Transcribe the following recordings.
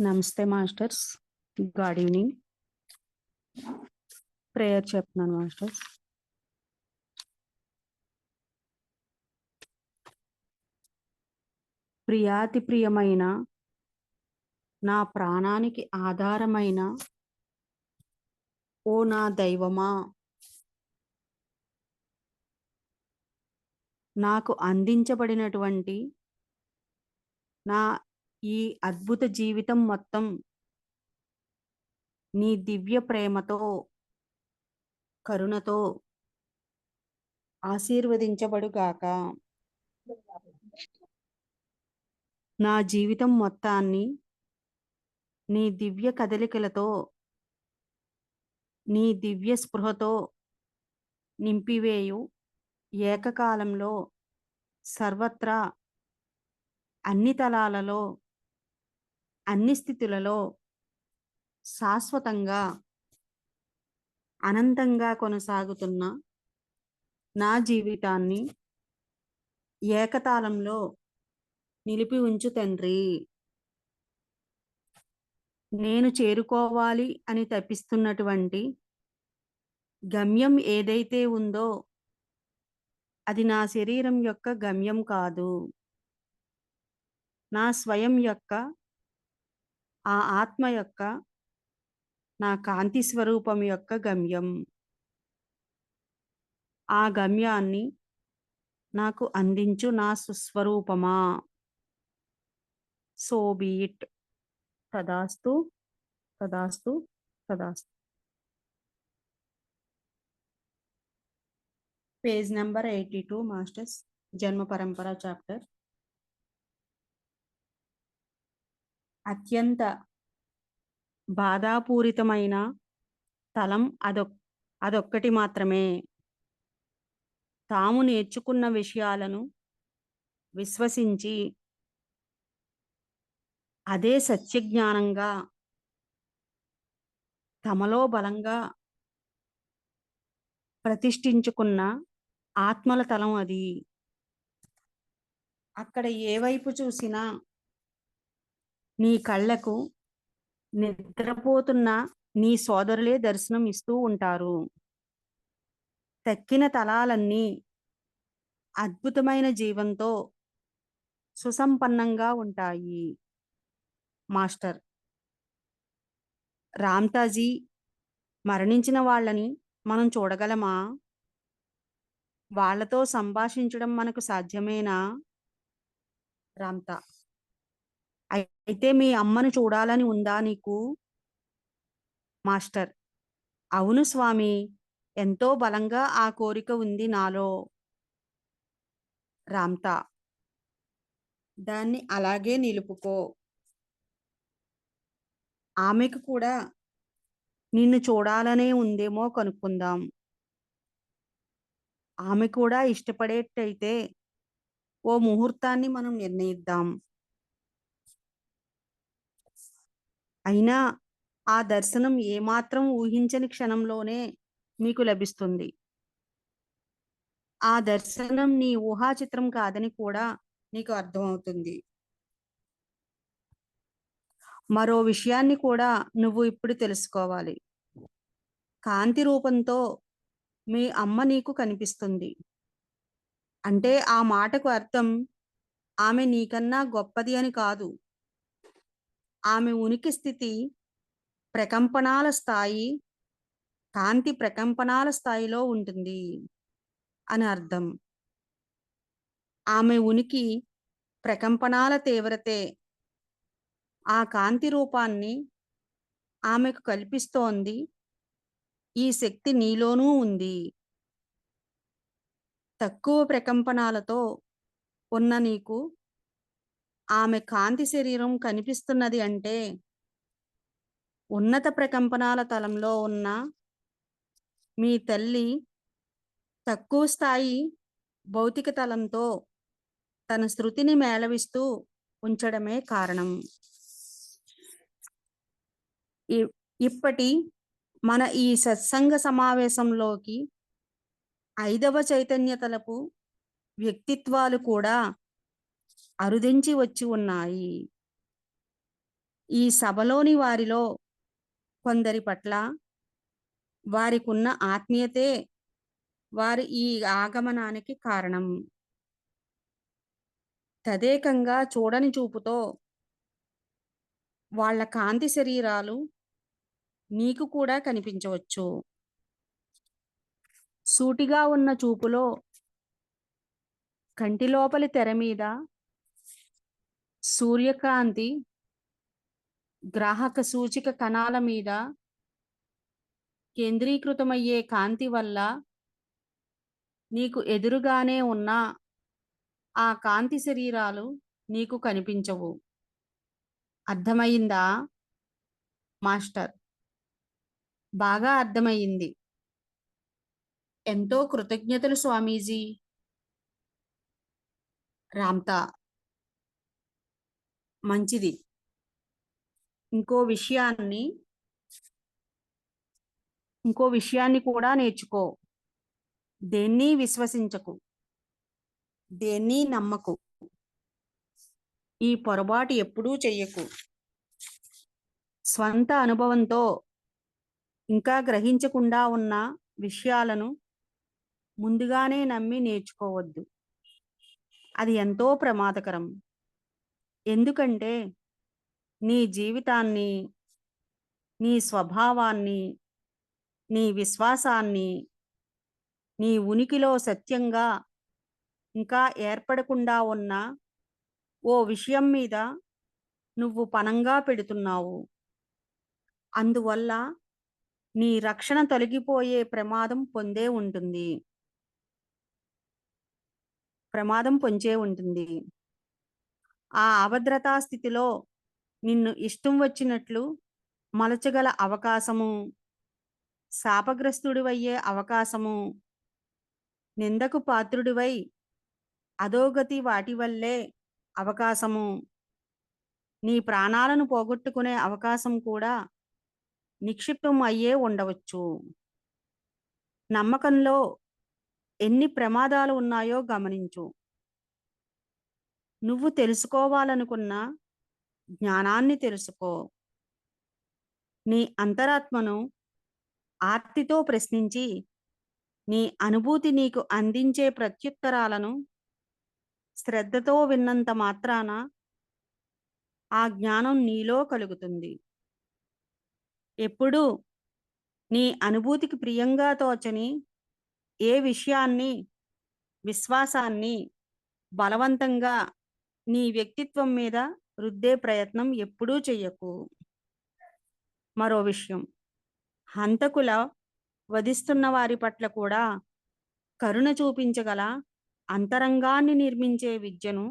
నమస్తే masters good evening. Prayer చెప్తున్నాను masters. ప్రియాతి ప్రియమైన నా ప్రాణానికి ఆధారమైన ఓ నా దైవమా? నాకు అందించబడినటువంటి నా ఈ అద్భుత జీవితం మొత్తం నీ దివ్య ప్రేమతో కరుణతో ఆశీర్వదించబడుగాక. నా జీవితం మొత్తాన్ని నీ దివ్య కదలికలతో నీ దివ్య స్పృహతో నింపివేయు. ఏకకాలంలో సర్వత్రా అన్ని తలాలలో అన్ని స్థితులలో శాశ్వతంగా అనంతంగా కొనసాగుతున్న నా జీవితాన్ని ఏకతాళంలో నిలిపి ఉంచు తండ్రి. నేను చేరుకోవాలి అని తప్పిస్తున్నటువంటి గమ్యం ఏదైతే ఉందో అది నా శరీరం యొక్క గమ్యం కాదు. నా స్వయం యొక్క ఆ ఆత్మ యొక్క నా కాంతి స్వరూపం యొక్క గమ్యం. ఆ గమ్యాన్ని నాకు అందించు నా సుస్వరూపమా. సో బీట్ తదాస్తు తదాస్తు తదాస్తు. Page number eighty two masters జన్మ పరంపర చాప్టర్. అత్యంత బాధాపూరితమైన తలం అదొక్ అదొక్కటి మాత్రమే. తాము నేర్చుకున్న విషయాలను విశ్వసించి అదే సత్యజ్ఞానంగా తమలో బలంగా ప్రతిష్ఠించుకున్న ఆత్మల తలం అది. అక్కడ ఏ వైపు చూసినా నీ కళ్ళకు నిద్రపోతున్న నీ సోదరులే దర్శనం ఇస్తూ ఉంటారు. తక్కిన తలాలన్నీ అద్భుతమైన జీవంతో సుసంపన్నంగా ఉంటాయి. మాస్టర్. రామ్తాజీ మరణించిన వాళ్ళని మనం చూడగలమా? వాళ్ళతో సంభాషించడం మనకు సాధ్యమేనా? రామ్తా అయితే మీ అమ్మను చూడాలని ఉందా నీకు? మాస్టర్. అవును స్వామి. ఎంతో బలంగా ఆ కోరిక ఉంది నాలో. రామ్తా. దాన్ని అలాగే నిలుపుకో. ఆమెకు కూడా నిన్ను చూడాలనే ఉందేమో కనుక్కుందాం. ఆమె కూడా ఇష్టపడేటైతే ఓ ముహూర్తాన్ని మనం నిర్ణయిద్దాం. అయినా ఆ దర్శనం ఏమాత్రం ఊహించని క్షణంలోనే మీకు లభిస్తుంది. ఆ దర్శనం నీ ఊహా చిత్రం కాదని కూడా నీకు అర్థమవుతుంది. మరో విషయాన్ని కూడా నువ్వు ఇప్పుడు తెలుసుకోవాలి. కాంతి రూపంతో మీ అమ్మ నీకు కనిపిస్తుంది. అంటే ఆ మాటకు అర్థం ఆమె నీకన్నా గొప్పది అని కాదు. ఆమె ఉనికి స్థితి ప్రకంపనాల స్థాయి కాంతి ప్రకంపనాల స్థాయిలో ఉంటుంది అని అర్థం. ఆమె ఉనికి ప్రకంపనాల తీవ్రతే ఆ కాంతి రూపాన్ని ఆమెకు కల్పిస్తోంది ఈ శక్తి నీలోనూ ఉంది. తక్కువ ప్రకంపనాలతో ఉన్న నీకు ఆమె కాంతి శరీరం కనిపిస్తున్నది అంటే ఉన్నత ప్రకంపనాల తలంలో ఉన్న మీ తల్లి తక్కువ స్థాయి భౌతిక తలంతో తన శృతిని మేళవిస్తూ ఉంచడమే కారణం. ఇప్పటి మన ఈ సత్సంగ సమావేశంలోకి ఐదవ చైతన్య తలపు వ్యక్తిత్వాలు కూడా అరుదించి వచ్చి ఉన్నాయి. ఈ సభలోని వారిలో కొందరి పట్ల వారికున్న ఆత్మీయతే వారి ఈ ఆగమనానికి కారణం. తదేకంగా చూడని చూపుతో వాళ్ళ కాంతి శరీరాలు నీకు కూడా కనిపించవచ్చు. సూటిగా ఉన్న చూపులో కంటి లోపలి తెర మీద సూర్యకాంతి గ్రాహక సూచిక కణాల మీద కేంద్రీకృతమయ్యే కాంతి వల్ల నీకు ఎదురుగానే ఉన్న ఆ కాంతి శరీరాలు నీకు కనిపించవు. అర్థమయ్యిందా? మాస్టర్. బాగా అర్థమయ్యింది. ఎంతో కృతజ్ఞతలు స్వామీజీ. రామ్తా. మంచిది. ఇంకో విషయాన్ని ఇంకో విషయాన్ని కూడా నేర్చుకో. దేన్ని విశ్వసించకు దేన్ని నమ్మకు. ఈ పొరపాటు ఎప్పుడూ చెయ్యకు. స్వంత అనుభవంతో ఇంకా గ్రహించకుండా ఉన్న విషయాలను ముందుగానే నమ్మి నేర్చుకోవద్దు. అది ఎంతో ప్రమాదకరం. ఎందుకంటే నీ జీవితాన్ని నీ స్వభావాన్ని నీ విశ్వాసాన్ని నీ ఉనికిలో సత్యంగా ఇంకా ఏర్పడకుండా ఉన్న ఓ విషయం మీద నువ్వు పనంగా పెడుతున్నావు. అందువల్ల నీ రక్షణ తొలగిపోయే ప్రమాదం పొందే ఉంటుంది. ప్రమాదం పొంచే ఉంటుంది. ఆ అభద్రతా స్థితిలో నిన్ను ఇష్టం వచ్చినట్లు మలచగల అవకాశము శాపగ్రస్తుడివయ్యే అవకాశము నిందకు పాత్రుడివై అధోగతి వాటి వల్లే అవకాశము నీ ప్రాణాలను పోగొట్టుకునే అవకాశం కూడా నిక్షిప్తం అయ్యే ఉండవచ్చు. నమ్మకంలో ఎన్ని ప్రమాదాలు ఉన్నాయో గమనించు. నువ్వు తెలుసుకోవాలనుకున్న జ్ఞానాన్ని తెలుసుకో. నీ అంతరాత్మను ఆర్తితో ప్రశ్నించి నీ అనుభూతి నీకు అందించే ప్రత్యుత్తరాలను శ్రద్ధతో విన్నంత మాత్రాన ఆ జ్ఞానం నీలో కలుగుతుంది. ఎప్పుడు నీ అనుభూతికి ప్రియంగా తోచని ఏ విషయాన్ని విశ్వాసాన్ని బలవంతంగా నీ వ్యక్తిత్వం మీద రుద్దే ప్రయత్నం ఎప్పుడూ చెయ్యకు. మరో విషయం. హంతకుల వధిస్తున్న వారి పట్ల కూడా కరుణ చూపించగల అంతరంగాన్ని నిర్మించే విద్యను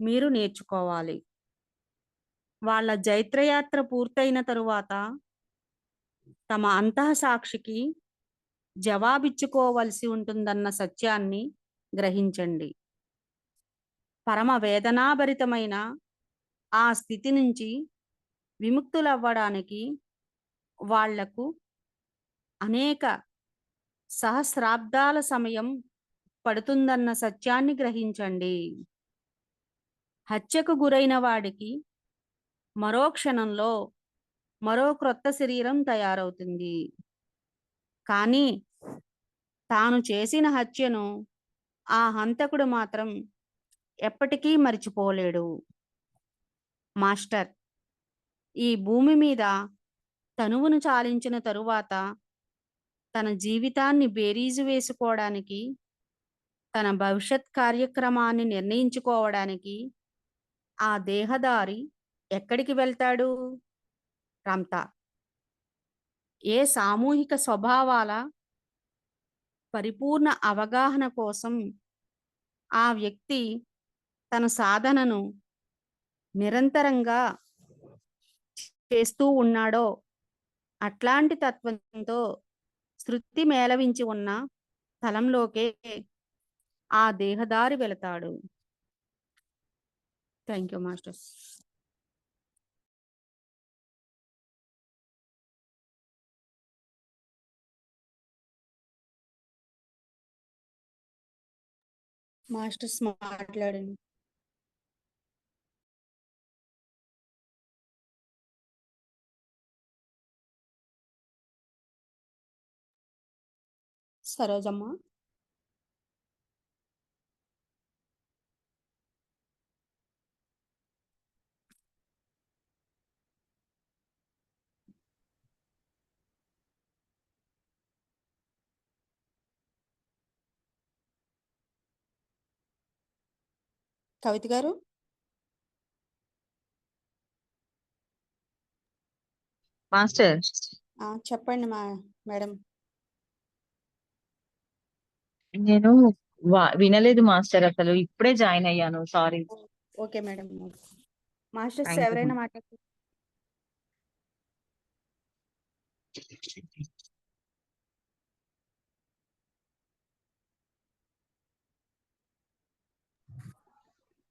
మీరు నేర్చుకోవాలి. వాళ్ళ జైత్రయాత్ర పూర్తయిన తరువాత తమ అంతఃసాక్షికి జవాబిచ్చుకోవలసి ఉంటుందన్న సత్యాన్ని గ్రహించండి. పరమ వేదనాభరితమైన ఆ స్థితి నుంచి విముక్తులవ్వడానికి వాళ్ళకు అనేక సహస్రాబ్దాల సమయం పడుతుందన్న సత్యాన్ని గ్రహించండి. హత్యకు గురైన వాడికి మరో క్షణంలో మరో క్రొత్త శరీరం తయారవుతుంది. కానీ తాను చేసిన హత్యను ఆ హంతకుడు మాత్రం ఎప్పటికీ మర్చిపోలేడు. మాస్టర్ ఈ భూమి మీద తనువును చాలించిన తరువాత తన జీవితాన్ని బేరీజు వేసుకోవడానికి తన భవిష్యత్ కార్యక్రమాన్ని నిర్ణయించుకోవడానికి ఆ దేహదారి ఎక్కడికి వెళ్తాడు? రామ్తా ఏ సామూహిక స్వభావాల పరిపూర్ణ అవగాహన కోసం ఆ వ్యక్తి తన సాధనను నిరంతరంగా చేస్తూ ఉన్నాడో అట్లాంటి తత్వంతో శృతి మేళవించి ఉన్న స్థలంలోకే ఆ దేహదారి వెళతాడు. థ్యాంక్ యూ మాస్టర్స్ మాస్టర్స్ మాట్లాడండి సరోజమ్మ. కవిత గారు. మాస్టర్. చెప్పండి మా మేడం. నేను వినలేదు మాస్టర్ అసలు. ఇప్పుడే జాయిన్ అయ్యాను. సారీ. Okay madam. మాస్టర్స్ ఎవరైనా. మాట్లాడుతున్నారు